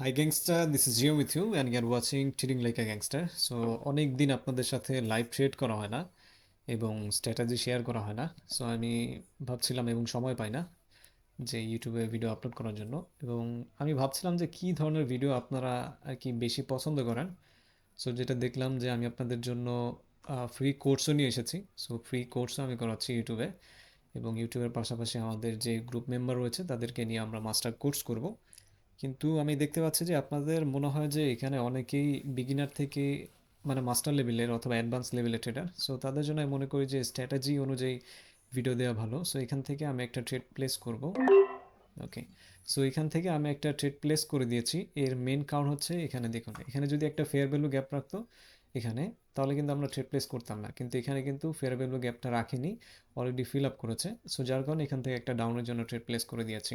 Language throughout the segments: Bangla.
Hi gangster this is Jio with you and you are watching trading like a gangster so অনেক দিন আপনাদের সাথে লাইভ ট্রেড করা হয় না, এবং স্ট্র্যাটাজি শেয়ার করা হয় না। সো আমি ভাবছিলাম এবং সময় পাই না যে ইউটিউবে ভিডিও আপলোড করার জন্য, এবং আমি ভাবছিলাম যে কী ধরনের ভিডিও আপনারা আর কি বেশি পছন্দ করেন। সো যেটা দেখলাম যে আমি আপনাদের জন্য ফ্রি কোর্সও নিয়ে এসেছি। সো ফ্রি কোর্সও আমি করাচ্ছি ইউটিউবে এবং ইউটিউবের পাশাপাশি আমাদের যে গ্রুপ মেম্বার রয়েছে, তাদেরকে নিয়ে আমরা মাস্টার কোর্স করব। কিন্তু আমি দেখতে পাচ্ছি যে আপনাদের মনে হয় যে এখানে অনেকেই বিগিনার থেকে মানে মাস্টার লেভেলের অথবা অ্যাডভান্স লেভেলের ট্রেডার সো তাদের জন্য আমি মনে করি যে স্ট্র্যাটেজি অনুযায়ী ভিডিও দেওয়া ভালো। সো এখান থেকে আমি একটা ট্রেড প্লেস করব। ওকে সো এখান থেকে আমি একটা ট্রেড প্লেস করে দিয়েছি। এর মেন কারণ হচ্ছে এখানে দেখুন, এখানে যদি একটা ফেয়ার ভ্যালু গ্যাপ রাখতো এখানে, তাহলে কিন্তু আমরা ট্রেড প্লেস করতাম না। কিন্তু এখানে কিন্তু ফেয়ার ভ্যালু গ্যাপটা রাখিনি অলরেডি ফিল আপ করেছে। সো যার কারণে এখান থেকে একটা ডাউনের জন্য ট্রেড প্লেস করে দিয়েছি।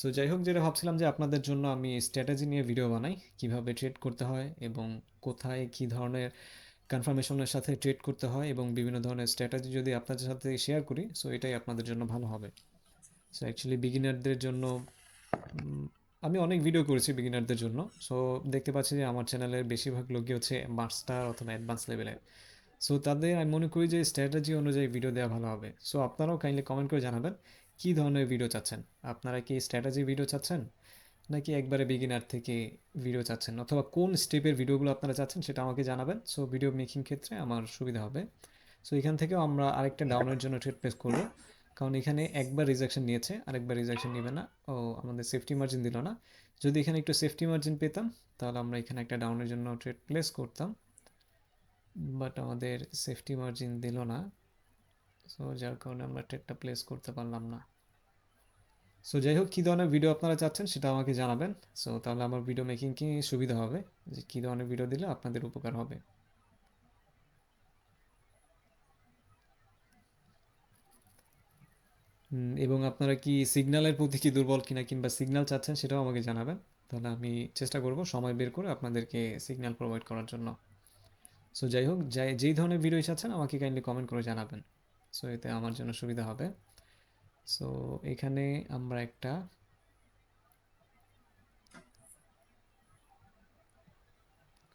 সো যাই হোক যেটা ভাবছিলাম যে আপনাদের জন্য আমি স্ট্র্যাটেজি নিয়ে ভিডিও বানাই, কীভাবে ট্রেড করতে হয় এবং কোথায় কী ধরনের কনফার্মেশনের সাথে ট্রেড করতে হয় এবং বিভিন্ন ধরনের স্ট্র্যাটেজি যদি আপনাদের সাথে শেয়ার করি সো এটাই আপনাদের জন্য ভালো হবে। সো অ্যাকচুয়ালি বিগিনারদের জন্য আমি অনেক ভিডিও করেছি বিগিনারদের জন্য। সো দেখতে পাচ্ছি যে আমার চ্যানেলের বেশিরভাগ লোকই হচ্ছে মাস্টার অথবা অ্যাডভান্স লেভেলের সো তাদের আমি মনে করি যে স্ট্র্যাটেজি অনুযায়ী ভিডিও দেওয়া ভালো হবে। সো আপনারাও কাইন্ডলি কমেন্ট করে জানাবেন কী ধরনের ভিডিও চাচ্ছেন? আপনারা কি স্ট্র্যাটেজি ভিডিও চাচ্ছেন? নাকি একবারে বিগিনার থেকে ভিডিও চাচ্ছেন? অথবা কোন স্টেপের ভিডিওগুলো আপনারা চাচ্ছেন সেটা আমাকে জানাবেন। সো ভিডিও মেকিং ক্ষেত্রে আমার সুবিধা হবে। সো এখান থেকেও আমরা আরেকটা ডাউনের জন্য ট্রেড প্লেস করব। কারণ এখানে একবার রিজেকশন নিয়েছে, আরেকবার রিজেকশন নেবে না। ও আমাদের সেফটি মার্জিন দিল না। যদি এখানে একটু সেফটি মার্জিন পেতাম, তাহলে আমরা এখানে একটা ডাউনের জন্য ট্রেড প্লেস করতাম। বাট আমাদের সেফটি মার্জিন দিল না। সো যার কারণে আমরা ট্রেডটা প্লেস করতে পারলাম না। সো যাই হোক কী ধরনের ভিডিও আপনারা চাচ্ছেন সেটা আমাকে জানাবেন। সো তাহলে আমার ভিডিও মেকিং কি সুবিধা হবে? যে কী ধরনের ভিডিও দিলে আপনাদের উপকার হবে? এবং আপনারা কি সিগন্যালের প্রতি কি দুর্বল কিনা কিংবা সিগন্যাল চাচ্ছেন সেটাও আমাকে জানাবেন। তাহলে আমি চেষ্টা করব সময় বের করে আপনাদেরকে সিগন্যাল প্রোভাইড করার জন্য। সো যাই হোক যাই, যেই ধরনের ভিডিও চাচ্ছেন আমাকে কাইন্ডলি কমেন্ট করে জানাবেন। সো এতে আমার জন্য সুবিধা হবে। সো এখানে আমরা একটা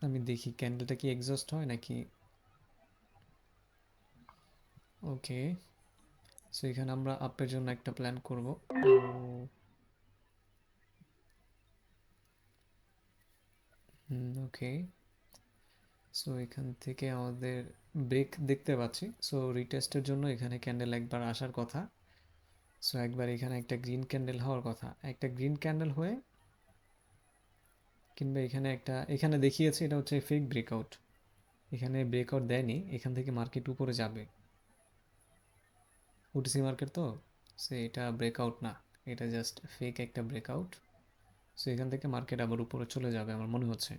আমি দেখি ক্যান্ডেলটা কি এক্সস্ট হয় নাকি? ওকে সো এখানে আমরা আপের জন্য একটা প্ল্যান করব। ওকে সো এখান থেকে আমাদের ব্রেক দেখতে পাচ্ছি। সো রিটেস্টের জন্য এখানে ক্যান্ডেল একবার আসার কথা। সো একবার এখানে একটা গ্রিন ক্যান্ডেল হওয়ার কথা। একটা গ্রিন ক্যান্ডেল হয়ে কিংবা এখানে একটা, এখানে দেখিয়েছে এটা হচ্ছে ফেক ব্রেকআউট এখানে ব্রেকআউট দেয়নি, এখান থেকে মার্কেট উপরে যাবে। ওটিসি মার্কেট তো? সে এটা ব্রেকআউট না। এটা জাস্ট ফেক একটা ব্রেকআউট সো এখান থেকে মার্কেট আবার উপরে চলে যাবে আমার মনে হচ্ছে।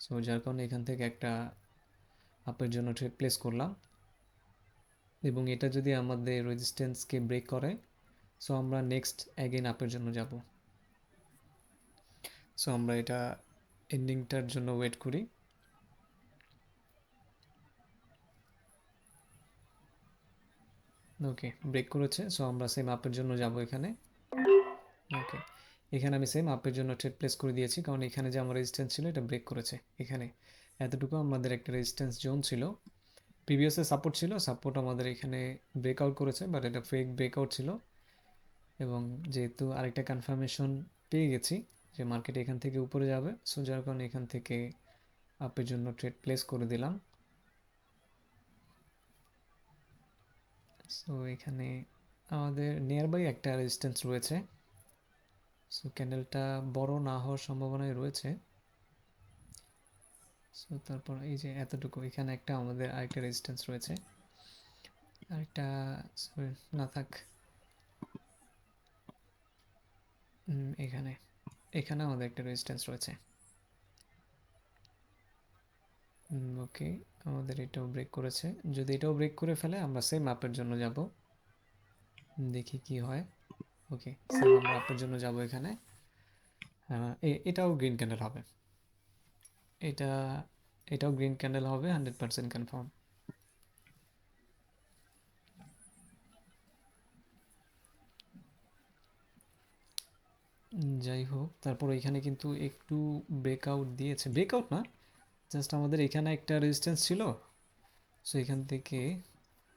সো যার কারণে এখান থেকে একটা আপের জন্য ট্রেড প্লেস করলাম। এবং এটা যদি আমাদের রেজিস্ট্যান্সকে ব্রেক করে সো আমরা নেক্সট অ্যাগেন আপের জন্য যাব। সো আমরা এটা এন্ডিংটার জন্য ওয়েট করি। ওকে ব্রেক করেছে। সো আমরা সেম আপের জন্য যাব এখানে। ওকে এখানে আমি সেম আপের জন্য ট্রেড প্লেস করে দিয়েছি। কারণ এখানে যে আমার রেজিস্ট্যান্স ছিল, এটা ব্রেক করেছে এখানে। এতটুকু আমাদের একটা রেজিস্ট্যান্স জোন ছিল। প্রিভিয়াসে সাপোর্ট ছিল। সাপোর্ট আমাদের এখানে ব্রেকআউট করেছে বাট এটা ফেক ব্রেকআউট ছিল। এবং যেহেতু আরেকটা কনফার্মেশন পেয়ে গেছি যে মার্কেট এখান থেকে উপরে যাবে সো যার কারণে এখান থেকে আপের জন্য ট্রেড প্লেস করে দিলাম। সো এখানে আমাদের নিয়ার বাই একটা রেজিস্ট্যান্স রয়েছে। সো ক্যান্ডেলটা বড় না হওয়ার সম্ভাবনাই রয়েছে। সো তারপর এই যে এতটুকু, এখানে একটা আমাদের আরেকটা রেজিস্ট্যান্স রয়েছে। আরেকটা না থাক। এখানে এখানে আমাদের একটা রেজিস্ট্যান্স রয়েছে। ওকে আমাদের এটাও ব্রেক করেছে। যদি এটাও ব্রেক করে ফেলে, আমরা সেম আপের জন্য যাব। দেখি কি হয়। ওকে আমরা আপের জন্য যাব এখানে। এ- এটাও গ্রিন ক্যান্ডেল হবে। এটা, এটাও গ্রিন ক্যান্ডেল হবে হান্ড্রেড পার্সেন্ট কনফার্ম যাই হোক, তারপর এখানে কিন্তু একটু ব্রেকআউট দিয়েছে। ব্রেকআউট না জাস্ট আমাদের এখানে একটা রেজিস্ট্যান্স ছিল। সো এখান থেকে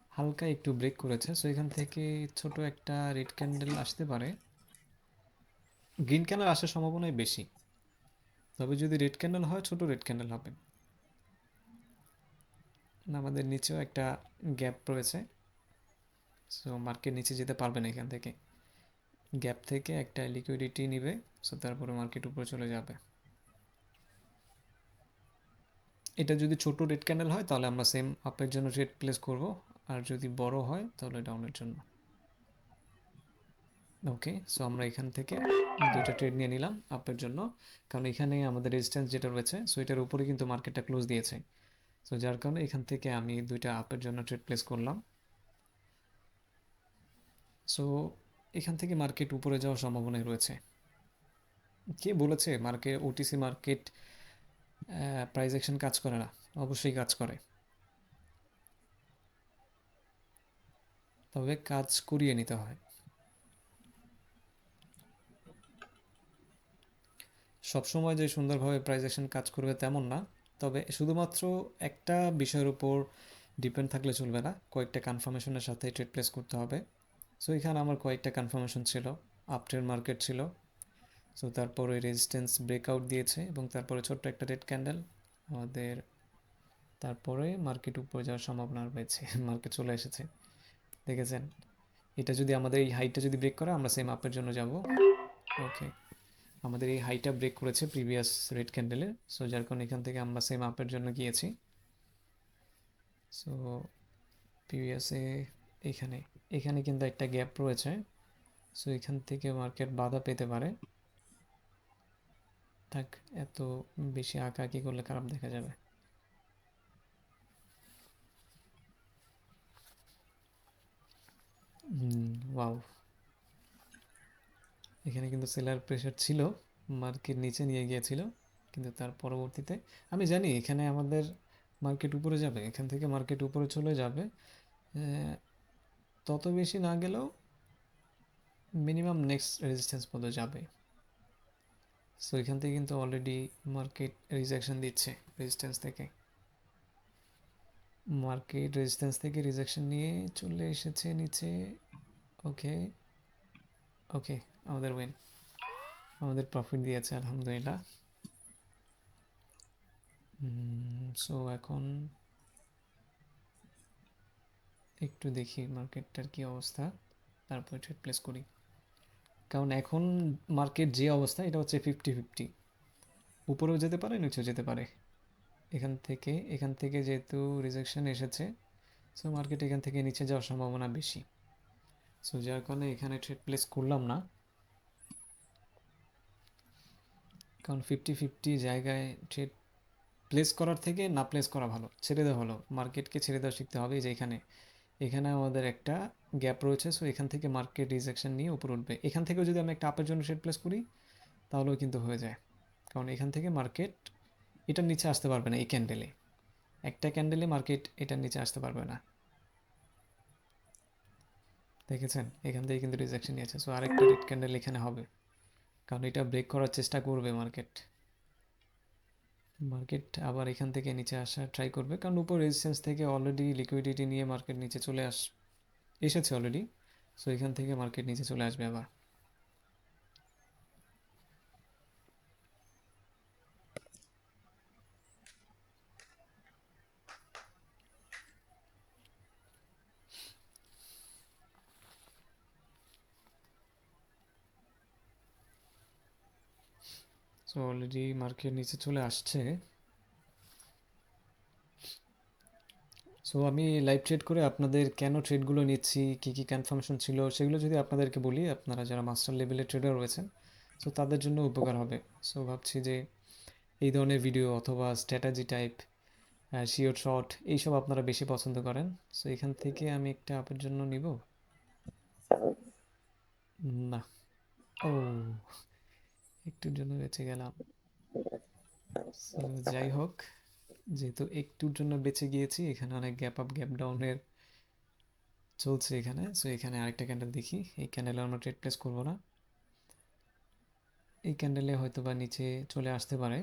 হালকা একটু ব্রেক করেছে। সো এখান থেকে ছোট একটা রেড ক্যান্ডেল আসতে পারে। গ্রিন ক্যান্ডেল আসার সম্ভাবনাই বেশি। তবে যদি রেড ক্যান্ডেল হয়, ছোট রেড ক্যান্ডেল হবে। আমাদের নিচেও একটা গ্যাপ রয়েছে। সো মার্কেট নিচে যেতে পারবে না এখান থেকে। গ্যাপ থেকে একটা লিকুইডিটি নিবে সো তারপরে মার্কেট উপরে চলে যাবে। এটা যদি ছোট রেড ক্যান্ডেল হয়, তাহলে আমরা সেম আপের জন্য রেড প্লেস করব, আর যদি বড় হয়, তাহলে ডাউনের জন্য। ওকে সো আমরা এখান থেকে দুইটা ট্রেড নিয়ে নিলাম আপের জন্য, কারণ এখানে আমাদের রেজিস্ট্যান্স যেটা রয়েছে সো এটার উপরে কিন্তু মার্কেটটা ক্লোজ দিয়েছে। সো যার কারণে এখান থেকে আমি দুইটা আপের জন্য ট্রেড প্লেস করলাম। সো এখান থেকে মার্কেট উপরে যাওয়ার সম্ভাবনাই রয়েছে। কে বলেছে market OTC market price action কাজ করে না? অবশ্যই কাজ করে। তবে কাজ করিয়ে নিতে হয়। সবসময় যে সুন্দরভাবে প্রাইস অ্যাকশন কাজ করবে তেমন না, তবে শুধুমাত্র একটা বিষয়ের উপর ডিপেন্ড থাকলে চলবে না। কয়েকটা কনফার্মেশনের সাথে ট্রেড প্লেস করতে হবে। সো এখানে আমার কয়েকটা কনফার্মেশন ছিল আপট্রেড মার্কেট ছিল। সো তারপরে রেজিস্ট্যান্স ব্রেকআউট দিয়েছে এবং তারপরে ছোট্ট একটা রেড ক্যান্ডেল আমাদের, তারপরে মার্কেট উপরে যাওয়ার সম্ভাবনা রয়েছে মার্কেট চলে এসেছে। দেখেছেন? এটা যদি আমাদের এই হাইটটা যদি ব্রেক করে, আমরা সেম আপের জন্য যাব। ওকে আমাদের এই হাইটা ব্রেক করেছে প্রিভিয়াস রেড ক্যান্ডেলে সো যার কারণে এখান থেকে আমরা সেম আপের জন্য গিয়েছি। সো প্রিভিয়াসে এখানে। এখানে কিন্তু একটা গ্যাপ রয়েছে। সো এখান থেকে মার্কেট বাধা পেতে পারে। থাক, এত বেশি আঁকাআঁকি করলে খারাপ দেখা যাবে। এখানে কিন্তু সেলার প্রেশার ছিল মার্কেট নিচে নিয়ে গিয়েছিল, কিন্তু তার পরবর্তীতে, আমি জানি এখানে আমাদের মার্কেট উপরে যাবে, এখান থেকে মার্কেট উপরে চলে যাবে। তত বেশি না গেলেও মিনিমাম নেক্সট রেজিস্ট্যান্স পর্যন্ত যাবে। সো এখান থেকে কিন্তু অলরেডি মার্কেট রিজেকশন দিচ্ছে রেজিস্ট্যান্স থেকে। মার্কেট রেজিস্ট্যান্স থেকে রিজেকশন নিয়ে চলে এসেছে নিচে। ওকে ওকে আমাদের উইন আমাদের প্রফিট দিয়েছে, আলহামদুলিল্লাহ। সো এখন একটু দেখি মার্কেটটার কি অবস্থা, তারপরে ট্রেড প্লেস করি। কারণ এখন মার্কেট যে অবস্থা, এটা হচ্ছে ফিফটি ফিফটি উপরেও যেতে পারে, নিচেও যেতে পারে। এখান থেকে এখান থেকে যেহেতু রিজেকশন এসেছে সো মার্কেট এখান থেকে নিচে যাওয়ার সম্ভাবনা বেশি। সো যার কারণে এখানে ট্রেড প্লেস করলাম না। কারণ ফিফটি ফিফটি জায়গায় ট্রেড প্লেস করার থেকে না প্লেস করা ভালো। ছেড়ে দেওয়া ভালো মার্কেটকে ছেড়ে দেওয়া শিখতে হবে যে এখানে এখানে আমাদের একটা গ্যাপ রয়েছে সো এখান থেকে মার্কেট রিজেকশন নিয়ে উপরে উঠবে। এখান থেকেও যদি আমি একটা আপের জন্য ট্রেড প্লেস করি, তাহলেও কিন্তু হয়ে যায়। কারণ এখান থেকে মার্কেট এটার নিচে আসতে পারবে না এই ক্যান্ডেলে একটা ক্যান্ডেলে মার্কেট এটার নিচে আসতে পারবে না। দেখেছেন? এখান থেকে কিন্তু রিজেকশন নিয়েছে সো আরেকটা রেড ক্যান্ডেল এখানে হবে। কারণ এটা ব্রেক করার চেষ্টা করবে মার্কেট মার্কেট আবার এখান থেকে নিচে আসা ট্রাই করবে। কারণ উপর রেজিস্ট্যান্স থেকে অলরেডি লিকুইডিটি নিয়ে মার্কেট নিচে চলে আস, এসেছে অলরেডি সো এখান থেকে মার্কেট নিচে চলে আসবে আবার। সো অলরেডি মার্কেট নিচে চলে আসছে। সো আমি লাইভ ট্রেড করে আপনাদের কেন ট্রেডগুলো নিচ্ছি কী কী কনফার্মেশন ছিল সেগুলো যদি আপনাদেরকে বলি আপনারা যারা মাস্টার লেভেলে ট্রেডার রয়েছেন সো তাদের জন্য উপকার হবে। সো ভাবছি যে এই ধরনের ভিডিও অথবা স্ট্র্যাটাজি টাইপ শিওর শর্ট এইসব আপনারা বেশি পছন্দ করেন। সো এখান থেকে আমি একটা আপের জন্য নিব। না। ও। একটুর জন্য বেঁচে গেলাম। যাই হোক যেহেতু একটুর জন্য বেঁচে গিয়েছি এখানে অনেক গ্যাপ আপ গ্যাপ ডাউনের চলছে এখানে। সো এখানে আরেকটা ক্যান্ডেল দেখি। এই ক্যান্ডেলে আমরা ট্রেড প্লেস করব না। এই ক্যান্ডেলে হয়তো বা নিচে চলে আসতে পারে।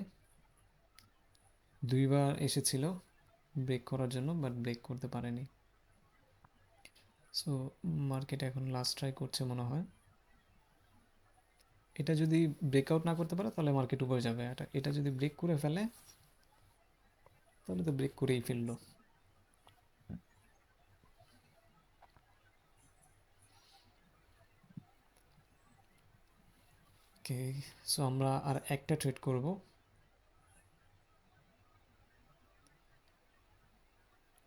দুইবার এসেছিল ব্রেক করার জন্য বাট ব্রেক করতে পারেনি। সো মার্কেট এখন লাস্ট ট্রাই করছে মনে হয়। এটা যদি ব্রেকআউট না করতে পারে, তাহলে মার্কেট উপরে যাবে। এটা এটা যদি ব্রেক করে ফেলে, তাহলে তো ব্রেক করেই ফেলল। ওকে সো আমরা আর একটা ট্রেড করব।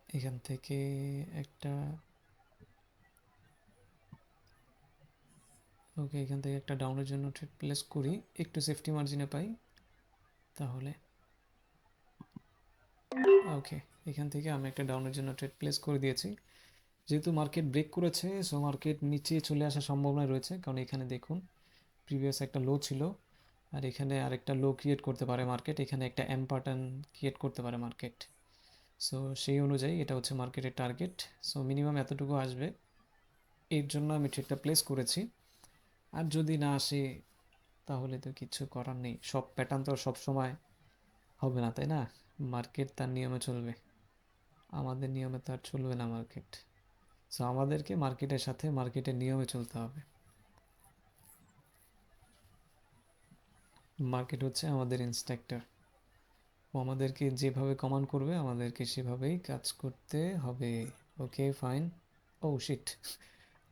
এখান থেকে একটা ওকে, এখান থেকে একটা ডাউনের জন্য ট্রেড প্লেস করি। একটু সেফটি মার্জিনে পাই, তাহলে। ওকে, এখান থেকে আমি একটা ডাউনের জন্য ট্রেড প্লেস করে দিয়েছি। যেহেতু মার্কেট ব্রেক করেছে সো মার্কেট নিচে চলে আসার সম্ভাবনা রয়েছে, কারণ এখানে দেখুন প্রিভিয়াস একটা লো ছিল, আর এখানে আরেকটা লো ক্রিয়েট করতে পারে মার্কেট এখানে একটা এম প্যাটার্ন ক্রিয়েট করতে পারে মার্কেট সো সেই অনুযায়ী এটা হচ্ছে মার্কেটের টার্গেট সো মিনিমাম এতটুকু আসবে। এর জন্য আমি ট্রেডটা প্লেস করেছি। আর যদি না আসে, তাহলে তো কিছু করার নেই। সব প্যাটার্ন তো সব সময় হবে না, তাই না? মার্কেট তার নিয়মে চলবে। আমাদের নিয়মে তো আর চলবে না মার্কেট সো আমাদেরকে মার্কেটের সাথে মার্কেটের নিয়মে চলতে হবে। মার্কেট হচ্ছে আমাদের ইনস্ট্রাক্টর ও আমাদেরকে যেভাবে কমান্ড করবে, আমাদেরকে সেভাবেই কাজ করতে হবে। Okay fine oh shit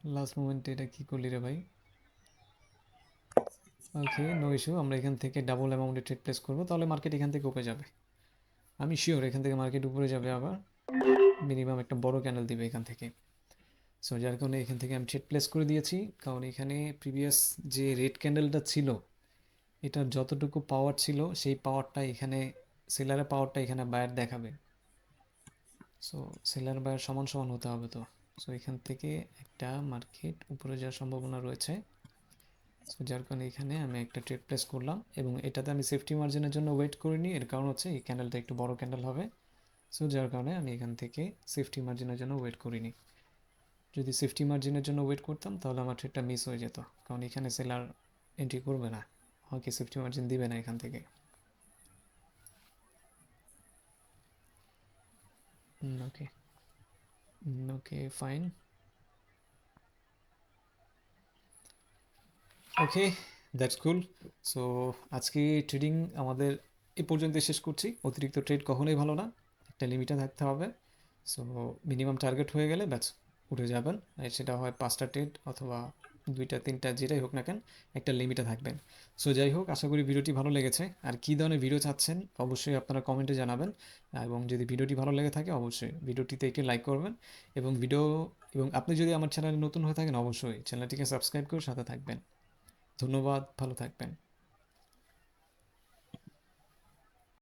last মোমেন্টে এটা কী করলি রে ভাই? ওকে নো ইস্যু আমরা এখান থেকে ডাবল অ্যামাউন্টে ট্রেড প্লেস করব। তাহলে মার্কেট এখান থেকে উপরে যাবে। আমি শিওর এখান থেকে মার্কেট উপরে যাবে আবার। মিনিমাম একটা বড় ক্যান্ডেল দিবে এখান থেকে। সো যার কারণে এখান থেকে আমি ট্রেড প্লেস করে দিয়েছি। কারণ এখানে প্রিভিয়াস যে রেড ক্যান্ডেলটা ছিল এটার যতটুকু পাওয়ার ছিল, সেই পাওয়ারটা এখানে সেলারের পাওয়ারটা এখানে বায়ার দেখাবে। সো সেলার বায়ার সমান সমান হতে হবে তো। সো এখান থেকে একটা মার্কেট উপরে যাওয়ার সম্ভাবনা রয়েছে। সো যার কারণে এখানে আমি একটা ট্রেড প্লেস করলাম এবং এটাতে আমি সেফটি মার্জিনের জন্য ওয়েট করিনি। এর কারণ হচ্ছে এই ক্যান্ডেলটা একটু বড় ক্যান্ডেল হবে। সো যার কারণে আমি এখান থেকে সেফটি মার্জিনের জন্য ওয়েট করিনি। যদি সেফটি মার্জিনের জন্য ওয়েট করতাম, তাহলে আমার ট্রেডটা মিস হয়ে যেত। কারণ এখানে সেলার এন্ট্রি করবে না। আমাকে সেফটি মার্জিন দিবে না এখান থেকে। Okay okay fine okay that's cool so আজকে ট্রেডিং আমাদের এ পর্যন্ত শেষ করছি। অতিরিক্ত ট্রেড কখনোই ভালো না। একটা লিমিটে থাকতে হবে। সো মিনিমাম টার্গেট হয়ে গেলে ব্যাস, উঠে যাবেন। আর সেটা হয় পাঁচটা ট্রেড অথবা দুইটা, তিনটা, যেটাই হোক না কেন, একটা লিমিটে থাকবেন। সো যাই হোক, আশা করি ভিডিওটি ভালো লেগেছে। আর কী ধরনের ভিডিও চাচ্ছেন, অবশ্যই আপনারা কমেন্টে জানাবেন। এবং যদি ভিডিওটি ভালো লেগে থাকে, অবশ্যই ভিডিওটিতে একটি লাইক করবেন। এবং ভিডিও এবং আপনি যদি আমার চ্যানেলে নতুন হয়ে থাকেন, অবশ্যই চ্যানেলটিকে সাবস্ক্রাইব করে সাথে থাকবেন। ধন্যবাদ ভালো থাকবেন।